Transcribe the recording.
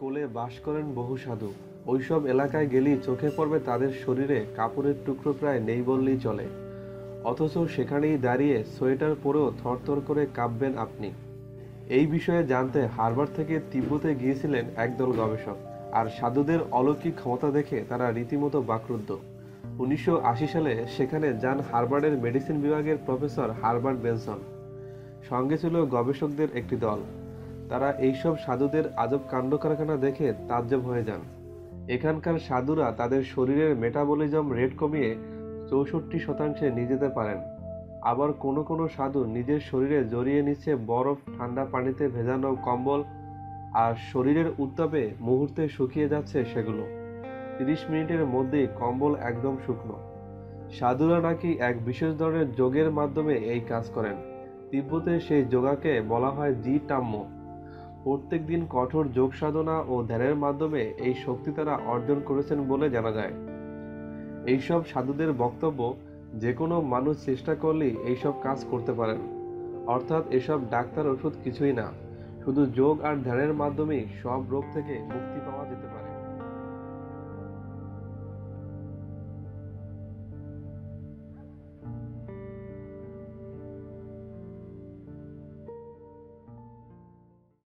কোলে বাস করেন বহু সাধু। ওইসব এলাকায় গেলেই চোখে পড়বে তাদের শরীরে কাপড়ের টুকরো প্রায় নেই বললেই চলে। অথচ সেখানেই দাঁড়িয়ে সোয়েটার পরেও থরথর করে কাঁপবেন আপনি। এই বিষয়ে জানতে হারবার থেকে তিব্বতে গিয়েছিলেন একদল গবেষক, আর সাধুদের অলৌকিক ক্ষমতা দেখে তারা রীতিমতো বাকরুদ্ধ। উনিশশো আশি সালে সেখানে যান হার্ভার্ডের মেডিসিন বিভাগের প্রফেসর হার্বার্ট বেনসন। সঙ্গে ছিল গবেষকদের একটি দল। তারা এইসব সাধুদের আজব কাণ্ড কারখানা দেখে তাজ্জব হয়ে যান। এখানকার সাধুরা তাদের শরীরের মেটাবলিজম রেট কমিয়ে চৌষট্টি শতাংশে নিয়ে যেতে পারেন। আবার কোনো কোনো সাধু নিজের শরীরে জড়িয়ে নিচ্ছে বরফ, ঠান্ডা পানিতে ভেজানো কম্বল আর শরীরের উত্তাপে মুহূর্তে শুকিয়ে যাচ্ছে সেগুলো। তিরিশ মিনিটের মধ্যেই কম্বল একদম শুকনো। সাধুরা নাকি এক বিশেষ ধরনের যোগের মাধ্যমে এই কাজ করেন। তিব্বতে সেই যোগাকে বলা হয় জি টাম্য প্রত্যেক দিন কঠোর যোগ সাধনা ও ধ্যানের মাধ্যমে এই শক্তি তারা অর্জন করেছেন বলে জানা যায়। এইসব সাধুদের বক্তব্য যে কোনো মানুষ চেষ্টা করলেই এইসব কাজ করতে পারেন। অর্থাৎ এসব ডাক্তার ওষুধ কিছুই না, শুধু যোগ আর ধ্যানের মাধ্যমেই সব রোগ থেকে মুক্তি পাওয়া